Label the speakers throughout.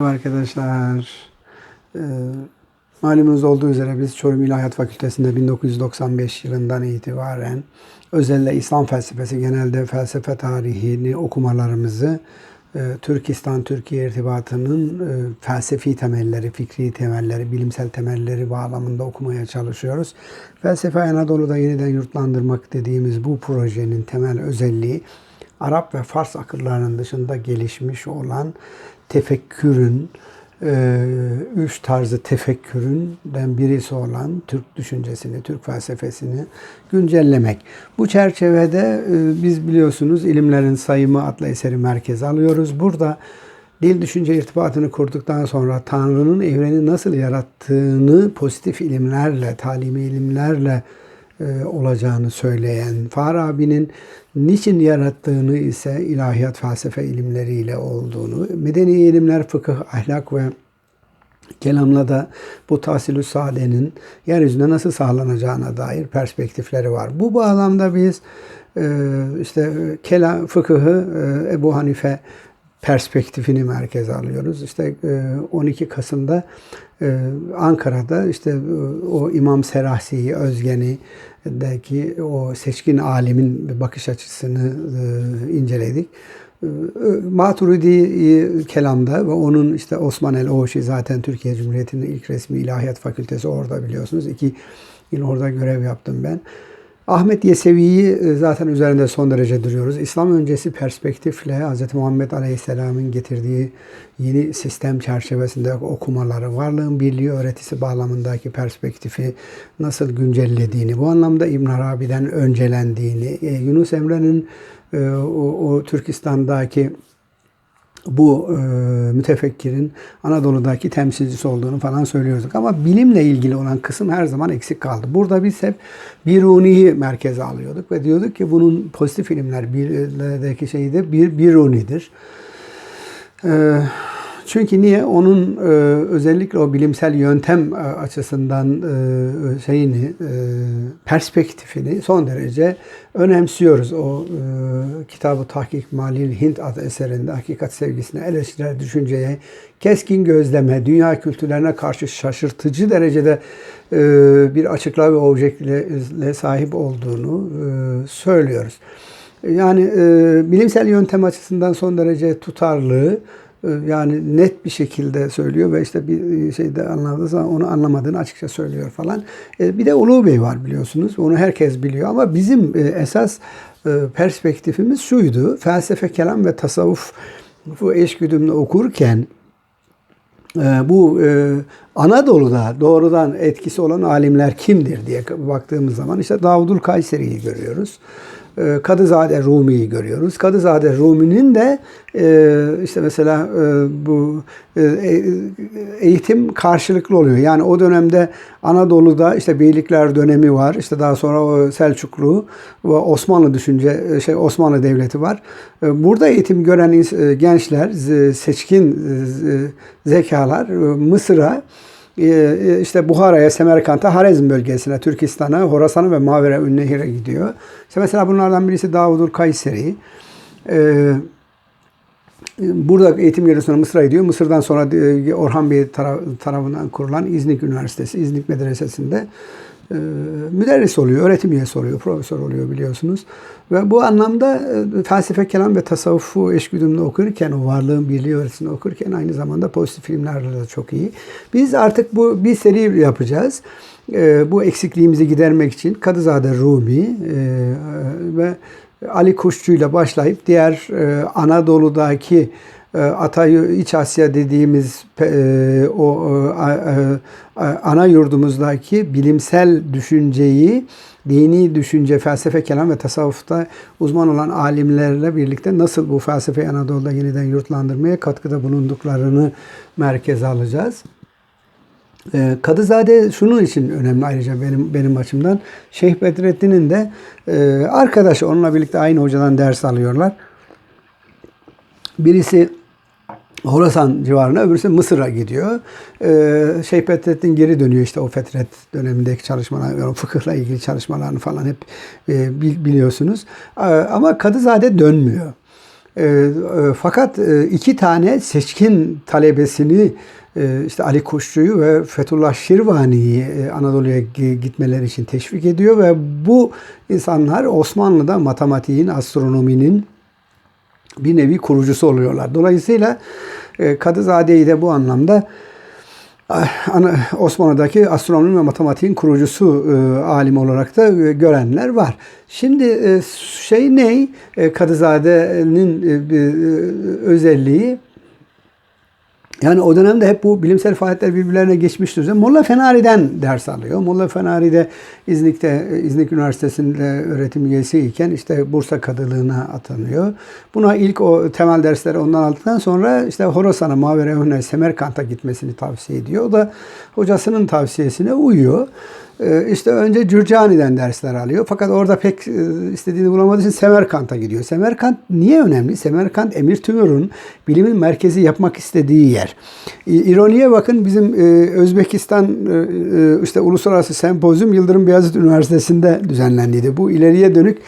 Speaker 1: Arkadaşlar, Ee, malumunuz olduğu üzere biz Çorum İlahiyat Fakültesi'nde 1995 yılından itibaren özellikle İslam felsefesi, genelde felsefe tarihini okumalarımızı e, Türkistan, Türkiye irtibatının e, felsefi temelleri, fikri temelleri, bilimsel temelleri bağlamında okumaya çalışıyoruz. Felsefe Anadolu'da yeniden yurtlandırmak dediğimiz bu projenin temel özelliği Arap ve Fars akıllarının dışında gelişmiş olan tefekkürün, e, üç tarzı tefekküründen birisi olan Türk düşüncesini, Türk felsefesini güncellemek. Bu çerçevede e, biz biliyorsunuz ilimlerin sayımı adlı eseri merkeze alıyoruz. Burada dil düşünce irtibatını kurduktan sonra Tanrı'nın evreni nasıl yarattığını pozitif ilimlerle, talimi ilimlerle olacağını söyleyen Farabi'nin niçin yarattığını ise ilahiyat felsefe ilimleriyle olduğunu, medeni ilimler, fıkıh, ahlak ve kelamla da bu tahsilü saadenin yeryüzünde nasıl sağlanacağına dair perspektifleri var. Bu bağlamda biz e, işte kelam fıkıhı e, Ebu Hanife perspektifini merkeze alıyoruz. İşte 12 Kasım'da Ankara'da işte o İmam Serahsi'yi, Özgen'i'deki o seçkin alimin bakış açısını inceledik. Maturidi kelamda ve onun işte Osman el Oğuşi zaten Türkiye Cumhuriyeti'nin ilk resmi ilahiyat fakültesi orada biliyorsunuz. İki yıl orada görev yaptım ben. Ahmet Yesevi'yi zaten üzerinde son derece duruyoruz. İslam öncesi perspektifle Hz. Muhammed Aleyhisselam'ın getirdiği yeni sistem çerçevesinde okumaları, varlığın birliği öğretisi bağlamındaki perspektifi nasıl güncellediğini, bu anlamda İbn Arabi'den öncelendiğini, Yunus Emre'nin o, o Türkistan'daki bu e, mütefekkirin Anadolu'daki temsilcisi olduğunu falan söylüyorduk. Ama bilimle ilgili olan kısım her zaman eksik kaldı. Burada biz hep Biruni'yi merkeze alıyorduk ve diyorduk ki bunun pozitif ilimler birlerdeki şeyi de bir Biruni'dir. E, çünkü niye? Onun e, özellikle o bilimsel yöntem e, açısından e, şeyini, e, perspektifini son derece önemsiyoruz. O e, kitabı Tahkik Malil Hint adlı eserinde hakikat sevgisine, eleştirel düşünceye, keskin gözleme, dünya kültürlerine karşı şaşırtıcı derecede e, bir açıklığa ve objektifle sahip olduğunu e, söylüyoruz. Yani e, bilimsel yöntem açısından son derece tutarlı, yani net bir şekilde söylüyor ve işte bir şeyde anladığı zaman onu anlamadığını açıkça söylüyor falan. Bir de Ulu Bey var biliyorsunuz. Onu herkes biliyor ama bizim esas perspektifimiz şuydu. Felsefe, kelam ve tasavvuf bu eşgüdümle okurken bu Anadolu'da doğrudan etkisi olan alimler kimdir diye baktığımız zaman işte Davudul Kayseri'yi görüyoruz. Kadızade Rumi'yi görüyoruz. Kadızade Rumi'nin de işte mesela bu eğitim karşılıklı oluyor. Yani o dönemde Anadolu'da işte beylikler dönemi var. İşte daha sonra o Selçuklu ve Osmanlı düşünce şey Osmanlı devleti var. Burada eğitim gören gençler, seçkin zekalar Mısır'a işte Buhara'ya, Semerkant'a, Harezm bölgesine, Türkistan'a, Horasan'a ve Mavere Ünnehir'e gidiyor. İşte mesela bunlardan birisi Davudul Kayseri. Ee, burada eğitim görevlisine Mısır'a gidiyor. Mısır'dan sonra Orhan Bey tarafından kurulan İznik Üniversitesi, İznik Medresesi'nde e, müderris oluyor, öğretim üyesi oluyor, profesör oluyor biliyorsunuz. Ve bu anlamda e, felsefe, kelam ve tasavvufu eşgüdümle okurken, o varlığın birliği öğretisini okurken aynı zamanda pozitif filmlerle de çok iyi. Biz artık bu bir seri yapacağız. E, bu eksikliğimizi gidermek için Kadızade Rumi ve Ali Kuşçu ile başlayıp diğer Anadolu'daki Atay İç Asya dediğimiz o ana yurdumuzdaki bilimsel düşünceyi dini düşünce, felsefe, kelam ve tasavvufta uzman olan alimlerle birlikte nasıl bu felsefeyi Anadolu'da yeniden yurtlandırmaya katkıda bulunduklarını merkeze alacağız. Kadızade şunun için önemli ayrıca benim benim açımdan. Şeyh Bedrettin'in de arkadaşı onunla birlikte aynı hocadan ders alıyorlar. Birisi Horasan civarına, öbürsü Mısır'a gidiyor. Ee, Şeyh Bedrettin geri dönüyor işte o fetret dönemindeki çalışmalar, yani fıkıhla ilgili çalışmalarını falan hep e, biliyorsunuz. Ee, ama Kadızade dönmüyor. E, e, fakat e, iki tane seçkin talebesini e, işte Ali Kuşçu'yu ve Fethullah Şirvani'yi e, Anadolu'ya gitmeleri için teşvik ediyor ve bu insanlar Osmanlı'da matematiğin, astronominin bir nevi kurucusu oluyorlar. Dolayısıyla e, Kadızade'yi de bu anlamda Osmanlı'daki astronomi ve matematiğin kurucusu e, alim olarak da e, görenler var. Şimdi şey ne? Kadızade'nin özelliği yani o dönemde hep bu bilimsel faaliyetler birbirlerine geçmiştir. Molla Fenari'den ders alıyor. Molla Fenari de İznik'te, İznik Üniversitesi'nde öğretim üyesi iken işte Bursa Kadılığına atanıyor. Buna ilk o temel dersleri ondan aldıktan sonra işte Horasan'a, Mavere Semerkant'a gitmesini tavsiye ediyor. O da hocasının tavsiyesine uyuyor. Ee, işte önce Cürcani'den dersler alıyor. Fakat orada pek e, istediğini bulamadığı için Semerkant'a gidiyor. Semerkant niye önemli? Semerkant Emir Timur'un bilimin merkezi yapmak istediği yer. İroniye bakın bizim e, Özbekistan e, işte Uluslararası Sempozyum Yıldırım Beyazıt Üniversitesi'nde düzenlendiydi. Bu ileriye dönük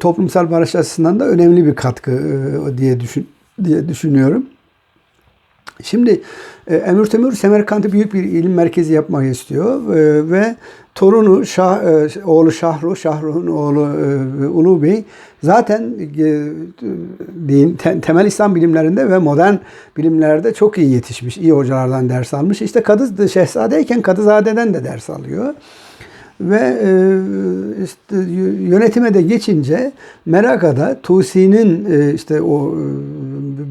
Speaker 1: toplumsal barış açısından da önemli bir katkı diye düşün diye düşünüyorum. Şimdi e, Emir Temür Semerkant'ı büyük bir ilim merkezi yapmak istiyor e, ve torunu Şah, e, oğlu Şahruh, Şahruh'un oğlu Ulu Bey zaten din, te, temel İslam bilimlerinde ve modern bilimlerde çok iyi yetişmiş, iyi hocalardan ders almış. İşte Kadı Şehzade'yken Kadızade'den de ders alıyor. Ve işte yönetime de geçince Meraka'da Tusi'nin işte o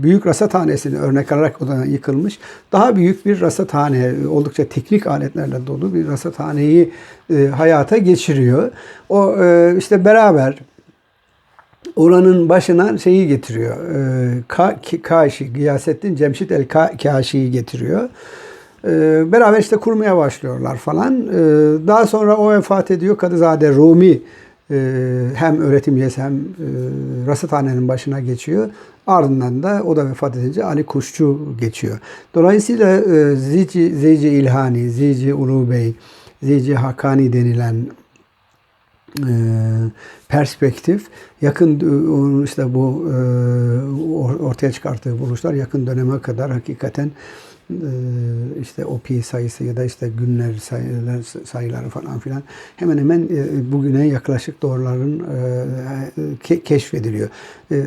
Speaker 1: büyük rasathanesini örnek alarak o da yıkılmış. Daha büyük bir rasathane, oldukça teknik aletlerle dolu bir rasathaneyi hayata geçiriyor. O işte beraber oranın başına şeyi getiriyor. Ka Kaşi, Gıyasettin Cemşit el Kaşi'yi getiriyor. Ee, beraber işte kurmaya başlıyorlar falan. Ee, daha sonra o vefat ediyor. Kadızade Rumi e, hem öğretim üyesi hem e, rasathanenin başına geçiyor. Ardından da o da vefat edince Ali Kuşçu geçiyor. Dolayısıyla e, Zici, Zici İlhani, Zici Ulu Bey, Zici Hakani denilen perspektif yakın işte bu ortaya çıkarttığı buluşlar yakın döneme kadar hakikaten ee, işte o pi sayısı ya da işte günler sayılar, sayıları falan filan hemen hemen e, bugüne yaklaşık doğruların e, keşfediliyor. E,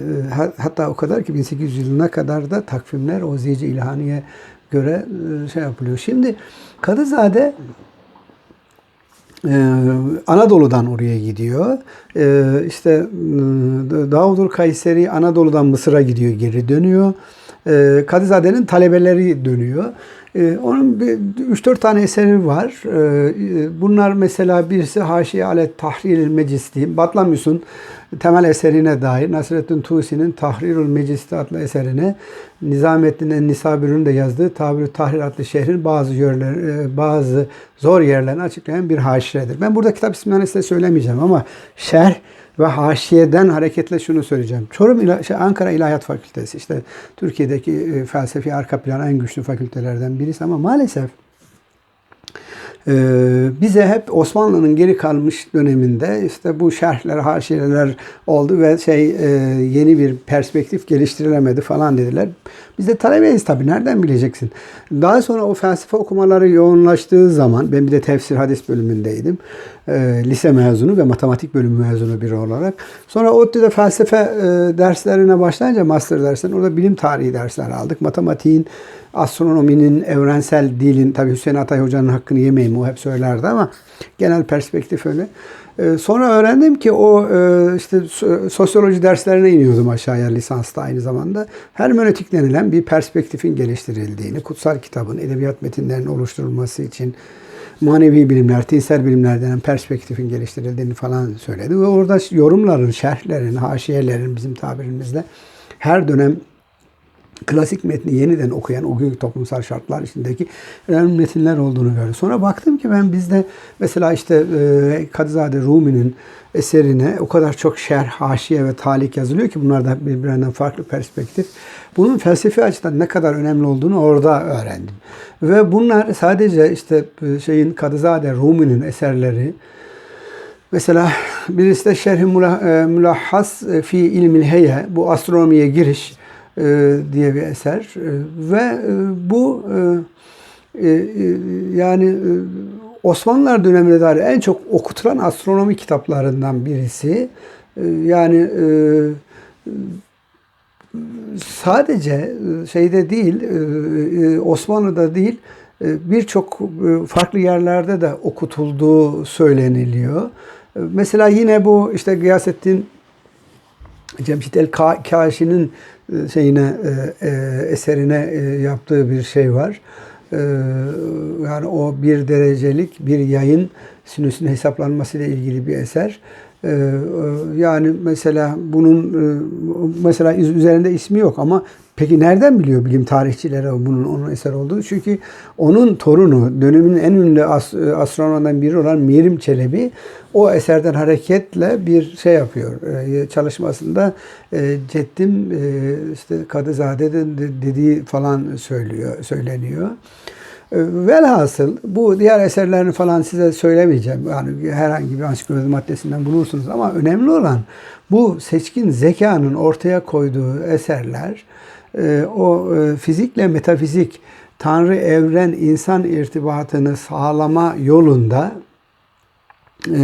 Speaker 1: hatta o kadar ki 1800 yılına kadar da takvimler o Zici İlhani'ye göre şey yapılıyor. Şimdi Kadızade Anadolu'dan oraya gidiyor. İşte Davudul Kayseri Anadolu'dan Mısır'a gidiyor, geri dönüyor e, Kadizade'nin talebeleri dönüyor. E, onun 3-4 tane eseri var. E, bunlar mesela birisi Haşiye Alet Tahriril Meclis diyeyim. Batlamyus'un temel eserine dair Nasrettin Tusi'nin Tahrirul Meclis adlı eserine Nizamettin En-Nisabür'ün de yazdığı Tabir Tahrir adlı şehrin bazı yerler, e, bazı zor yerlerini açıklayan bir haşiyedir. Ben burada kitap isimlerini size söylemeyeceğim ama şerh ve haşiyeden hareketle şunu söyleyeceğim. Çorum İla, şey, Ankara İlahiyat Fakültesi işte Türkiye'deki e, felsefi arka plan en güçlü fakültelerden birisi ama maalesef bize hep Osmanlı'nın geri kalmış döneminde işte bu şerhler, haşiyeler oldu ve şey e, yeni bir perspektif geliştirilemedi falan dediler. Biz de talebeyiz tabii. Nereden bileceksin? Daha sonra o felsefe okumaları yoğunlaştığı zaman ben bir de tefsir hadis bölümündeydim. E, lise mezunu ve matematik bölümü mezunu biri olarak. Sonra ODTÜ'de felsefe e, derslerine başlayınca master derslerine orada bilim tarihi dersler aldık. Matematiğin, astronominin, evrensel dilin, tabii Hüseyin Atay Hoca'nın hakkını yemeyin o hep söylerdi ama genel perspektif öyle. Ee, sonra öğrendim ki o e, işte sosyoloji derslerine iniyordum aşağıya lisansta aynı zamanda. Hermenötik denilen bir perspektifin geliştirildiğini, kutsal kitabın, edebiyat metinlerinin oluşturulması için manevi bilimler, tinsel bilimler denen perspektifin geliştirildiğini falan söyledi. Ve orada yorumların, şerhlerin, haşiyelerin bizim tabirimizle her dönem klasik metni yeniden okuyan o günkü toplumsal şartlar içindeki önemli metinler olduğunu gördüm. Sonra baktım ki ben bizde mesela işte e, Kadızade Rumi'nin eserine o kadar çok şerh, haşiye ve talik yazılıyor ki bunlar da birbirinden farklı perspektif. Bunun felsefi açıdan ne kadar önemli olduğunu orada öğrendim. Ve bunlar sadece işte e, şeyin Kadızade Rumi'nin eserleri Mesela birisi de Şerh-i e, Mülahhas fi ilmil heye bu astronomiye giriş e, diye bir eser E, ve e, bu yani Osmanlılar dönemine dair en çok okutulan astronomi kitaplarından birisi. Yani sadece şeyde değil, Osmanlı'da değil, birçok farklı yerlerde de okutulduğu söyleniliyor. Mesela yine bu işte Gıyasettin Cemşit el Ka- Kaşi'nin şeyine e, e, eserine e, yaptığı bir şey var. E, Yani o bir derecelik bir yayın sinüsün hesaplanmasıyla ilgili bir eser. E, e, Yani mesela bunun e, mesela üz- üzerinde ismi yok ama peki nereden biliyor bilim tarihçileri bunun onun eser olduğunu? Çünkü onun torunu dönemin en ünlü as, astronomlardan biri olan Mirim Çelebi o eserden hareketle bir şey yapıyor. E, çalışmasında e, Ceddim e, işte Kadızade'nin de- dediği falan söylüyor, söyleniyor. E, Velhasıl bu diğer eserlerini falan size söylemeyeceğim. Yani herhangi bir ansiklopedi maddesinden bulursunuz ama önemli olan bu seçkin zekanın ortaya koyduğu eserler o e, fizikle metafizik, tanrı, evren, insan irtibatını sağlama yolunda e,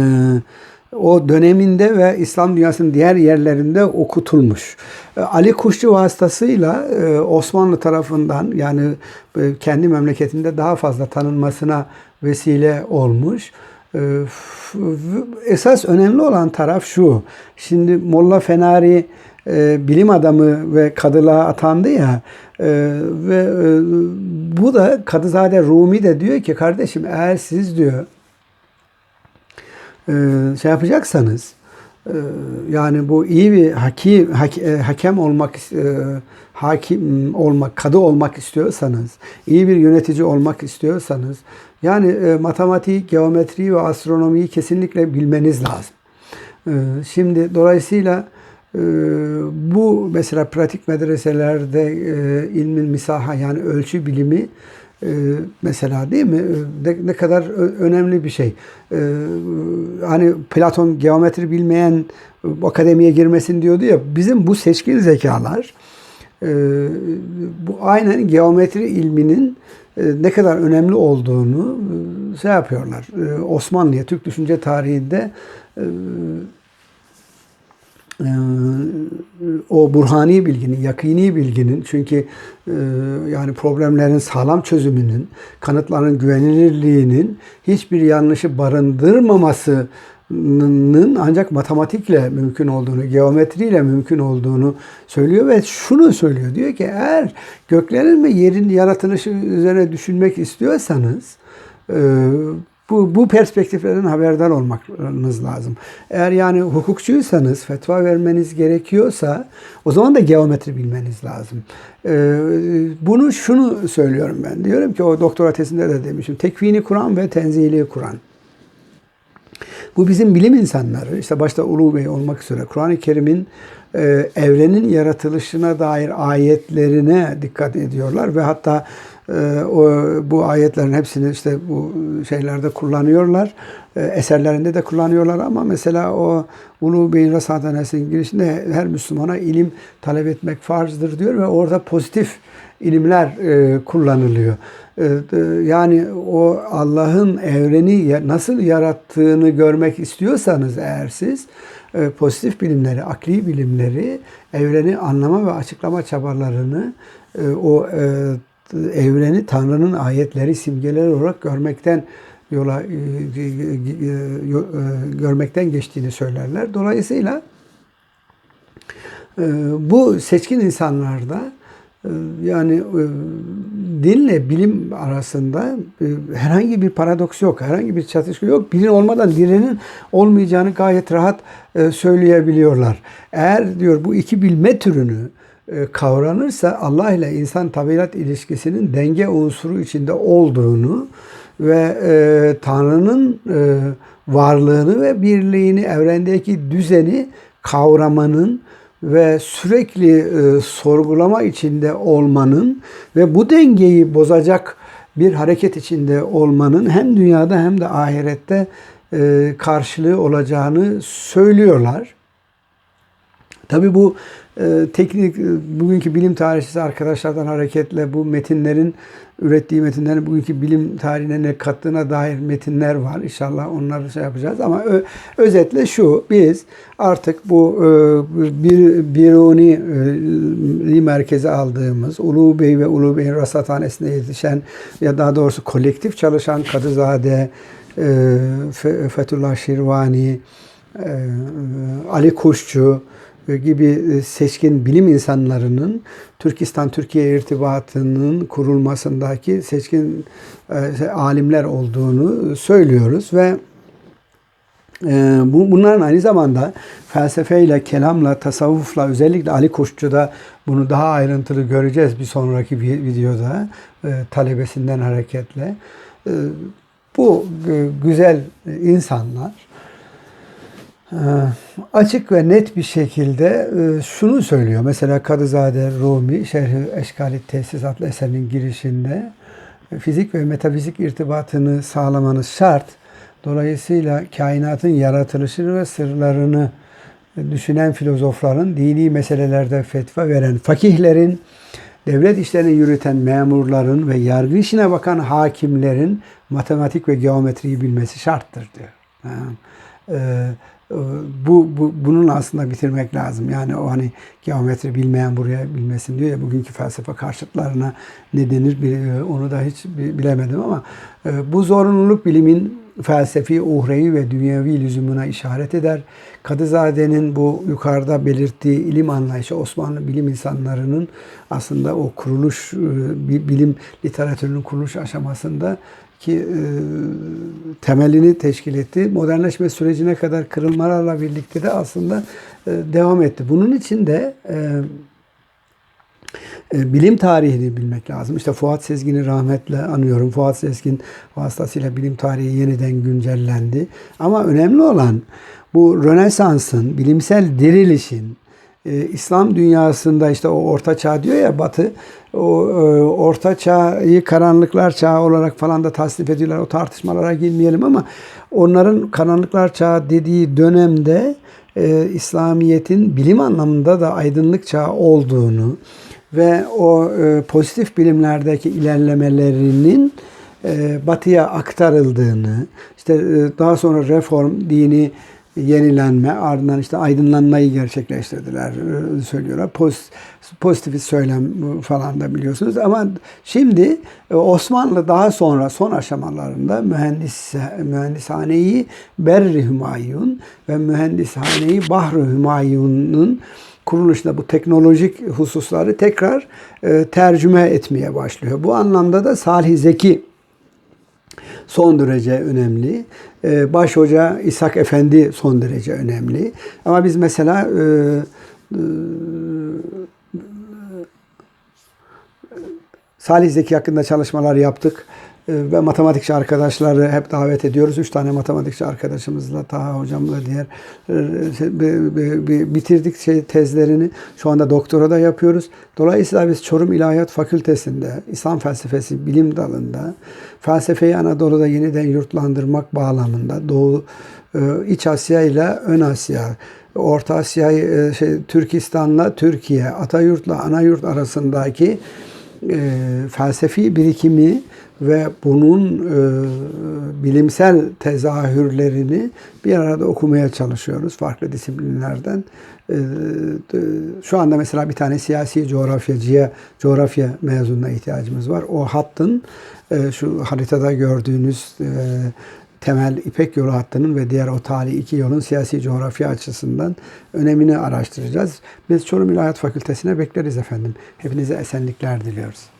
Speaker 1: o döneminde ve İslam dünyasının diğer yerlerinde okutulmuş. E, Ali Kuşçu vasıtasıyla Osmanlı tarafından yani kendi memleketinde daha fazla tanınmasına vesile olmuş. Esas önemli olan taraf şu. Şimdi Molla Fenari e, bilim adamı ve kadılığa atandı ya e, ve e, bu da Kadızade Rumi de diyor ki kardeşim eğer siz diyor e, şey yapacaksanız e, yani bu iyi bir hakim hak- e, hakem olmak e, hakim olmak kadı olmak istiyorsanız iyi bir yönetici olmak istiyorsanız yani e, matematik, geometri ve astronomiyi kesinlikle bilmeniz lazım. E, Şimdi dolayısıyla bu mesela pratik medreselerde e, ilmin misaha yani ölçü bilimi e, mesela değil mi? E, Ne, kadar önemli bir şey. E, hani Platon geometri bilmeyen e, akademiye girmesin diyordu ya. Bizim bu seçkin zekalar bu aynen geometri ilminin ne kadar önemli olduğunu şey yapıyorlar. Osmanlı'ya, Türk düşünce tarihinde e, e, o burhani bilginin, yakini bilginin çünkü e, yani problemlerin sağlam çözümünün, kanıtların güvenilirliğinin hiçbir yanlışı barındırmamasının ancak matematikle mümkün olduğunu, geometriyle mümkün olduğunu söylüyor ve şunu söylüyor. Diyor ki eğer göklerin ve yerin yaratılışı üzerine düşünmek istiyorsanız e, bu, bu perspektiflerden haberdar olmanız lazım. Eğer yani hukukçuysanız, fetva vermeniz gerekiyorsa o zaman da geometri bilmeniz lazım. Ee, bunu şunu söylüyorum ben. Diyorum ki o doktora tezinde de demişim. Tekvini Kur'an ve tenzili Kur'an. Bu bizim bilim insanları, işte başta Ulu Bey olmak üzere Kur'an-ı Kerim'in e, evrenin yaratılışına dair ayetlerine dikkat ediyorlar ve hatta o bu ayetlerin hepsini işte bu şeylerde kullanıyorlar. E, eserlerinde de kullanıyorlar ama mesela o Ulu Bey'in Rasathanesi'nin girişinde her Müslümana ilim talep etmek farzdır diyor ve orada pozitif ilimler e, kullanılıyor. E, e, yani o Allah'ın evreni nasıl yarattığını görmek istiyorsanız eğer siz e, pozitif bilimleri, akli bilimleri, evreni anlama ve açıklama çabalarını e, o evreni Tanrı'nın ayetleri, simgeleri olarak görmekten yola e, e, e, görmekten geçtiğini söylerler. Dolayısıyla bu seçkin insanlarda yani dinle bilim arasında herhangi bir paradoks yok, herhangi bir çatışma yok. Bilim olmadan dinin olmayacağını gayet rahat söyleyebiliyorlar. Eğer diyor bu iki bilme türünü kavranırsa Allah ile insan tabiat ilişkisinin denge unsuru içinde olduğunu ve e, Tanrı'nın e, varlığını ve birliğini, evrendeki düzeni kavramanın ve sürekli e, sorgulama içinde olmanın ve bu dengeyi bozacak bir hareket içinde olmanın hem dünyada hem de ahirette e, karşılığı olacağını söylüyorlar. Tabii bu e, teknik e, bugünkü bilim tarihçisi arkadaşlardan hareketle bu metinlerin ürettiği metinlerin bugünkü bilim tarihine ne kattığına dair metinler var. İnşallah onları şey yapacağız ama ö, özetle şu biz artık bu e, bir Biruni merkeze aldığımız Ulu Bey ve Ulu Bey'in rasathanesinde yetişen ya daha doğrusu kolektif çalışan Kadızade, e, Fethullah Şirvani, e, Ali Kuşçu, gibi e, seçkin bilim insanlarının Türkistan-Türkiye irtibatının kurulmasındaki seçkin e, alimler olduğunu söylüyoruz ve e, bunların aynı zamanda felsefeyle, kelamla, tasavvufla özellikle Ali Koççu'da bunu daha ayrıntılı göreceğiz bir sonraki videoda talebesinden hareketle. Bu güzel insanlar açık ve net bir şekilde e, şunu söylüyor. Mesela Kadızade Rumi Şerh-i Eşkali Tesis eserinin girişinde e, fizik ve metafizik irtibatını sağlamanız şart. Dolayısıyla kainatın yaratılışını ve sırlarını düşünen filozofların, dini meselelerde fetva veren fakihlerin, devlet işlerini yürüten memurların ve yargı işine bakan hakimlerin matematik ve geometriyi bilmesi şarttır diyor. Ee, ee, bu, bu bunun aslında bitirmek lazım. Yani o hani geometri bilmeyen buraya bilmesin diyor ya bugünkü felsefe karşıtlarına ne denir e, onu da hiç bilemedim ama e, bu zorunluluk bilimin felsefi, uhrevi ve dünyevi lüzumuna işaret eder. Kadızade'nin bu yukarıda belirttiği ilim anlayışı Osmanlı bilim insanlarının aslında o kuruluş, e, bilim literatürünün kuruluş aşamasında ki e, temelini teşkil etti. Modernleşme sürecine kadar kırılmalarla birlikte de aslında e, devam etti. Bunun için de e, e, bilim tarihini bilmek lazım. İşte Fuat Sezgin'i rahmetle anıyorum. Fuat Sezgin vasıtasıyla bilim tarihi yeniden güncellendi. Ama önemli olan bu Rönesans'ın, bilimsel dirilişin, e, İslam dünyasında işte o orta çağ diyor ya Batı o e, orta çağı karanlıklar çağı olarak falan da tasnif ediyorlar. O tartışmalara girmeyelim ama onların karanlıklar çağı dediği dönemde e, İslamiyet'in bilim anlamında da aydınlık çağı olduğunu ve o e, pozitif bilimlerdeki ilerlemelerinin e, batıya aktarıldığını, işte e, daha sonra reform dini yenilenme, ardından işte aydınlanmayı gerçekleştirdiler e, söylüyorlar. Post, pozitif söylem falan da biliyorsunuz. Ama şimdi e, Osmanlı daha sonra son aşamalarında mühendis mühendishaneyi Berri Hümayun ve mühendishaneyi Bahri Hümayun'un kuruluşunda bu teknolojik hususları tekrar e, tercüme etmeye başlıyor. Bu anlamda da Salih Zeki son derece önemli. Ee, baş hoca İshak Efendi son derece önemli. Ama biz mesela e, e, Salih Zeki hakkında çalışmalar yaptık. E, ve matematikçi arkadaşları hep davet ediyoruz. Üç tane matematikçi arkadaşımızla, Taha hocamla diğer şey, bitirdik şey, tezlerini. Şu anda doktora da yapıyoruz. Dolayısıyla biz Çorum İlahiyat Fakültesi'nde, İslam Felsefesi bilim dalında, felsefeyi Anadolu'da yeniden yurtlandırmak bağlamında Doğu, e, İç Asya ile Ön Asya, Orta Asya'yı şey, Türkistan'la Türkiye, Atayurt'la Anayurt arasındaki e, felsefi birikimi ve bunun e, bilimsel tezahürlerini bir arada okumaya çalışıyoruz farklı disiplinlerden. E, şu anda mesela bir tane siyasi coğrafyacıya, coğrafya mezununa ihtiyacımız var. O hattın e, şu haritada gördüğünüz e, temel İpek yolu hattının ve diğer o tali iki yolun siyasi coğrafya açısından önemini araştıracağız. Biz Çorum İlahiyat Fakültesine bekleriz efendim. Hepinize esenlikler diliyoruz.